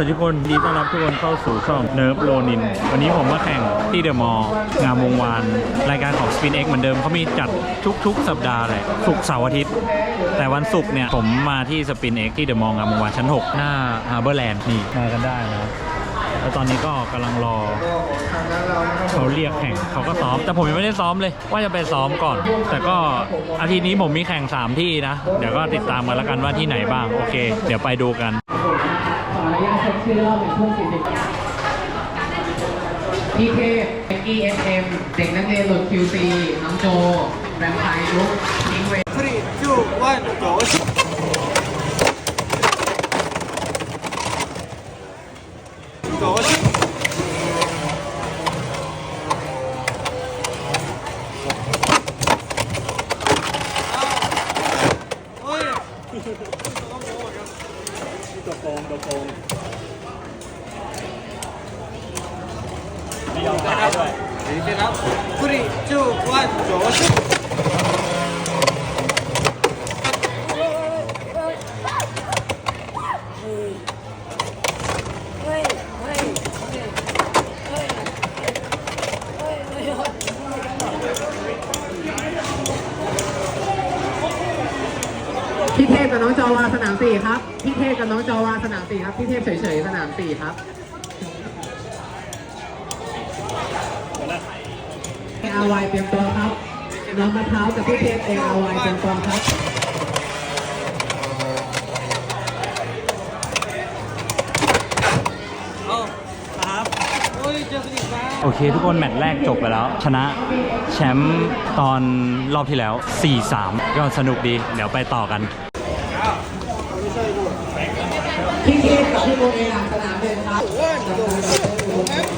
สวัสดีทุกคนยินดีต้อนรับทุกคนเข้าสู่ช่องเนิร์ฟโลนิน วันนี้ผมมาแข่งที่เดอะมอลล์งามวงวาน รายการของ Spin X เหมือนเดิมเขามีจัดทุกๆ สัปดาห์เลยศุกร์เสาร์อาทิตย์ แต่วันศุกร์เนี่ย ผมมาที่ Spin X ที่เดอะมอลล์งามวงวานชั้น 6 หน้า Harbor Land นี่มากันได้นะครับแล้วตอนนี้ก็กำลังรอ เขาเรียกแข่งเขาก็ซ้อม แต่ผมยังไม่ได้ซ้อมเลยว่าจะไปซ้อมก่อน แต่ก็อาทิตย์นี้ผมมีแข่ง 3 ที่นะ เดี๋ยวก็ติดตามกันแล้วกันว่าที่ไหนบ้าง โอเค เดี๋ยวไปดูกันขออนุญาตเชื่อรอบหนึ่งทุ่มสี่สิบพี่เทพเอ็กกี้เอสเอ็มเด็กนักเรียนหลุดคิวซีน้องโจแรมไพร์ลุกทิ้งเว Three, two, one, go. 3, 2, 1, go. พี่เทพกับน้องจอวาสนามสี่ครับ พี่เทพกับน้องจอวาสนามสี่ครับ พี่เทพเฉยๆสนามสี่ครับ ออาวเตรียมตัวครับน้องมะพร้าวกับพี่เทพเออาวเตรียมตัวครับโอเค ทุกคนแมตช์แรกจบไปแล้ว ชนะแชมป์ตอนรอบที่แล้ว 4-3 ก็สนุกดี เดี๋ยวไปต่อกันพี่เทพกับพี่โมเอหลังสนามเดินครับ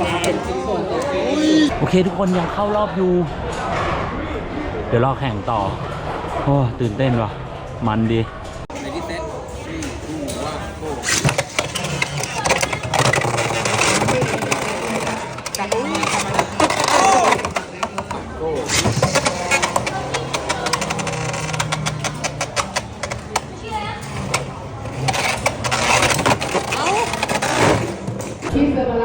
โอเคทุกคนยังเข้ารอบอยู่ เดี๋ยวรอแข่งต่อ โอ้ ตื่นเต้นว่ะ มันดี พี่เซอร์มารัสกับพี่บาสเวีย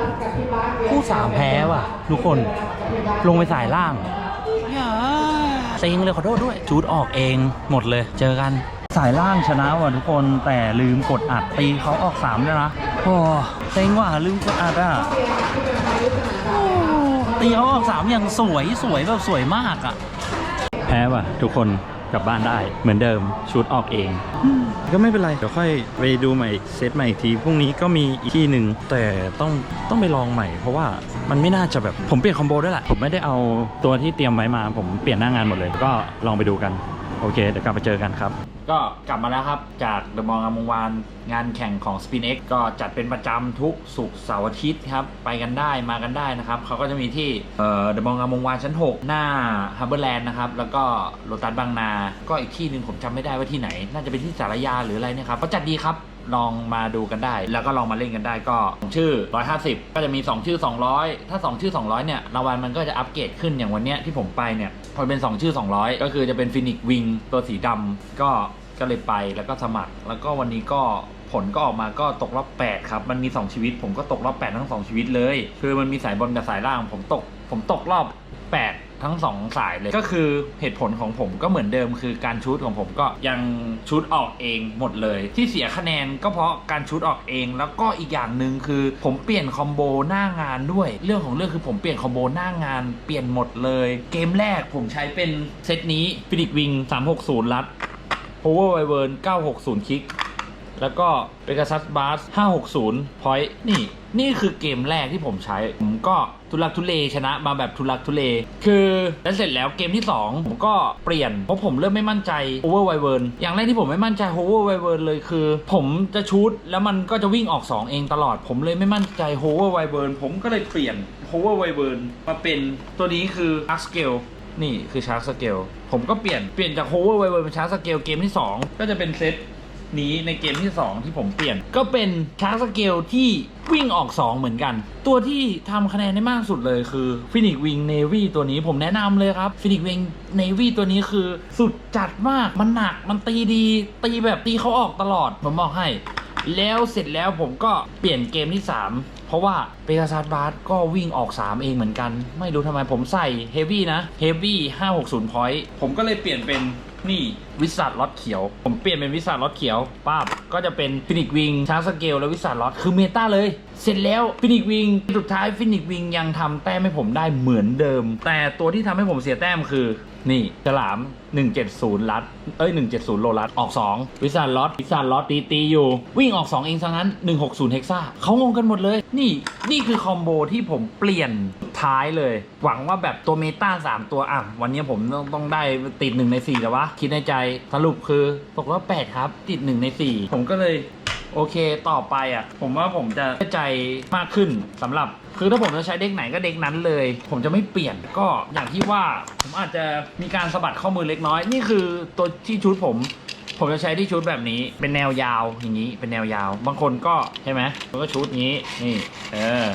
คู่สามแพ้ว่ะ ทุกคนลงไปสายล่างเซ็งเลยขอโทษด้วยจูดออกเองหมดเลย เจอกันสายล่างชนะว่ะทุกคนแต่ลืมกดอัดตีเขาออกสามด้วยนะโอ้เซ็งว่ะลืมกดอัดอะโอ้ตีเขาออกสามอย่างสวยสวยแบบสวยมากอะ แพ้ว่ะทุกคน กลับบ้านได้เหมือนเดิมชุดออกเอง ก็ไม่เป็นไร เดี๋ยวค่อยไปดูใหม่เซตใหม่อีกทีพรุ่งนี้ก็มีอีกที่หนึ่งแต่ต้องต้องไปลองใหม่ เพราะว่ามันไม่น่าจะแบบผมเปลี่ยนคอมโบด้วยแหละผมไม่ได้เอาตัวที่เตรียมไว้มา ผมเปลี่ยนหน้างานหมดเลย ก็ลองไปดูกัน โอเค เดี๋ยวกลับมาเจอกันครับ ก็กลับมาแล้วครับ จากเดอะมองงามวงวานงานแข่งของ Spin X ก็จัดเป็นประจำทุกสุกเสาร์อาทิตย์ครับ ไปกันได้มากันได้นะครับ เขาก็จะมีที่เดอะมองงามวงวานชั้น 6 หน้าฮับเบอร์แลนะครับ แล้วก็โรตัสบางนา ก็อีกที่หนึ่งผมจำไม่ได้ว่าที่ไหน น่าจะเป็นที่สารยาหรืออะไรเนี่ยครับเขาจัดดีครับ ลองมาดูกันได้ แล้วก็ลองมาเล่นกันได้ก็ชื่อ 150 ก็จะมี 2 ชื่อ 200 ถ้า 2 ชื่อ 200 เนี่ยรางวัลมันก็จะอัปเกรดขึ้นอย่างวันเนี้ยที่ผมไปเนี่ยพอเป็น 2 ชื่อ 200 ก็คือจะเป็นฟินิกวิงตัวสีดำก็ก็เลยไปแล้วก็สมัคร แล้วก็วันนี้ก็ผลก็ออกมาก็ตกรอบ 8 ครับ มันมี 2 ชีวิต ผมก็ตกรอบ 8 ทั้ง 2 ชีวิตเลย คือมันมีสายบนกับสายล่าง ผมตก ผมตกรอบ 8 ทั้ง 2 สายเลย ก็คือเหตุผลของผมก็เหมือนเดิมคือการชูดของผมก็ยังชูดออกเองหมดเลย ที่เสียคะแนนก็เพราะการชูดออกเอง แล้วก็อีกอย่างหนึ่งคือผมเปลี่ยนคอมโบหน้างานด้วย เรื่องของเรื่องคือผมเปลี่ยนคอมโบหน้างานเปลี่ยนหมดเลย เกมแรกผมใช้เป็นเซตนี้ฟินิกวิง 360ลัด Power w i v e r n 960 คิก แล้วก็ Pegasus Bars 560 Point นี่ นี่คือเกมแรกที่ผมใช้ ผมก็ทุลักทุเลชนะมาแบบทุลักทุเล คือแล้วเสร็จแล้วเกมที่ 2 ผมก็เปลี่ยน เพราะผมเริ่มไม่มั่นใจ Over w i v e r n อย่างแรกที่ผมไม่มั่นใจ Over w i v e r n เลยคือ ผมจะชูดแล้วมันก็จะวิ่งออก 2 เองตลอด ผมเลยไม่มั่นใจ Hover w i v e r n ผมก็เลยเปลี่ยน Hover w i v e r n มาเป็นตัวนี้คือ Arc Scale นี่คือชาร์ c สเกลผมก็เปลี่ยน เปลี่ยนจาก Hover w i v e r เป็นชาร์ c สเกลเกมที่ 2 ก็จะเป็นเซต นี้ในเกมที่ 2 ที่ผมเปลี่ยน ก็เป็นชาร์ c สเกลที่วิ่งออก 2 เหมือนกัน ตัวที่ทำคะแนนได้มากสุดเลยคือ Phoenix Wing Navy ตัวนี้ผมแนะนำเลยครับ Phoenix Wing Navy ตัวนี้คือสุดจัดมากมันหนักมันตีดี ตีแบบตีเขาออกตลอด ผมบอกให้แล้วเสร็จแล้วผมก็เปลี่ยนเกมที่ 3 เพราะว่าเปกาซัสบาร์ก็วิ่งออก 3 เองเหมือนกัน ไม่รู้ทำไมผมใส่เฮฟวี่นะเฮฟวี่560 point ผมก็เลยเปลี่ยนเป็นนี่ วิสัทล็อตเขียว ผมเปลี่ยนเป็นวิสัทล็อตเขียวป้าบก็จะเป็นฟินิกวิงช้าร์สเกลและวิสัทล็อตคือเมตาเลย เสร็จแล้วฟินิกวิงสุดท้ายฟินิกวิงยังทำแต้มให้ผมได้เหมือนเดิม แต่ตัวที่ทำให้ผมเสียแต้มคือนี่ฉลาม 170 ลัด เอ้ย 170 โลลัด ออก 2 วิสานล็อตวิสานล็อตตีตีอยู่ วิ่งออก 2 เองซะงั้น 160 เฮกซ่าเขางงกันหมดเลย นี่ นี่คือคอมโบที่ผมเปลี่ยนท้ายเลย หวังว่าแบบตัวเมตา3 ตัว อะ วันนี้ผมต้องต้องได้ติด 1 ใน 4แต่วะ คิดในใจสรุปคือตกรอบ8ครับ ติด 1 ใน 4 ผมก็เลยโอเคต่อไปอะ ผมว่าผมจะเข้าใจมากขึ้นสำหรับ คือถ้าผมจะใช้เด็กไหนก็เด็กนั้นเลย ผมจะไม่เปลี่ยนก็อย่างที่ว่าผมอาจจะมีการสะบัดข้อมือเล็กน้อย นี่คือตัวที่ชุดผม ผมจะใช้ที่ชุดแบบนี้ เป็นแนวยาวอย่างนี้ เป็นแนวยาว บางคนก็ใช่ไหมมันก็ชุดนี้นี่ เออ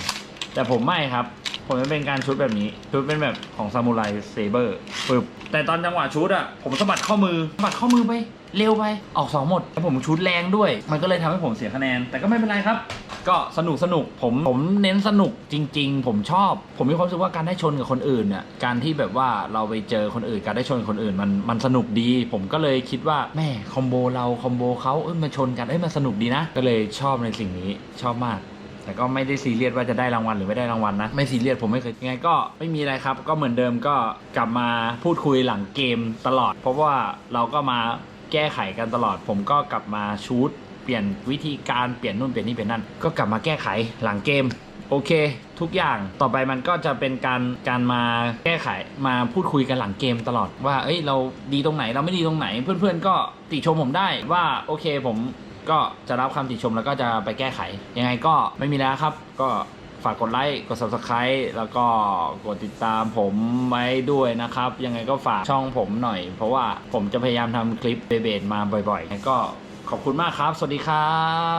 แต่ผมไม่ครับ ผมจะเป็นการชุดแบบนี้ ชุดเป็นแบบของซามูไรเซเบอร์ปึ๊บแต่ตอนจังหวะชุดอะผมสะบัดข้อมือสะบัดข้อมือไป เร็วไป ออกสองหมดแล้วผมชุดแรงด้วย มันก็เลยทำให้ผมเสียคะแนน แต่ก็ไม่เป็นไรครับ ก็สนุกสนุกผมผมเน้นสนุกจริง ๆ ผมชอบ ผมมีความรู้สึกว่าการได้ชนกับคนอื่นเนี่ยการที่แบบว่าเราไปเจอคนอื่น การได้ชนคนอื่นมันมันสนุกดี ผมก็เลยคิดว่าแม่คอมโบเราคอมโบเขาเอ้ยมาชนกันเอ้ยมันสนุกดีนะก็เลยชอบในสิ่งนี้ชอบมาก แต่ก็ไม่ได้ซีเรียสว่าจะได้รางวัลหรือไม่ได้รางวัลนะ ไม่ซีเรียสผมไม่เคยยังไงก็ไม่มีอะไรครับ ก็เหมือนเดิมก็กลับมาพูดคุยหลังเกมตลอด เพราะว่าเราก็มาแก้ไขกันตลอด ผมก็กลับมาชูดเปลี่ยนวิธีการเปลี่ยนนู่นเปลี่ยนนี่เปลี่ยนนั่นก็กลับมาแก้ไขหลังเกมโอเค ทุกอย่างต่อไปมันก็จะเป็นการการมาแก้ไขมาพูดคุยกันหลังเกมตลอดว่า เอ้ยเราดีตรงไหนเราไม่ดีตรงไหน เพื่อนๆก็ติชมผมได้ว่าโอเคผม ก็จะรับคำติชมแล้วก็จะไปแก้ไข ยังไงก็ไม่มีแล้วครับ ก็ฝากกดไลค์ กด subscribe แล้วก็กดติดตามผมไว้ด้วยนะครับ ยังไงก็ฝากช่องผมหน่อย เพราะว่าผมจะพยายามทำคลิปเบเบดมาบ่อยๆ ก็ขอบคุณมากครับ สวัสดีครับ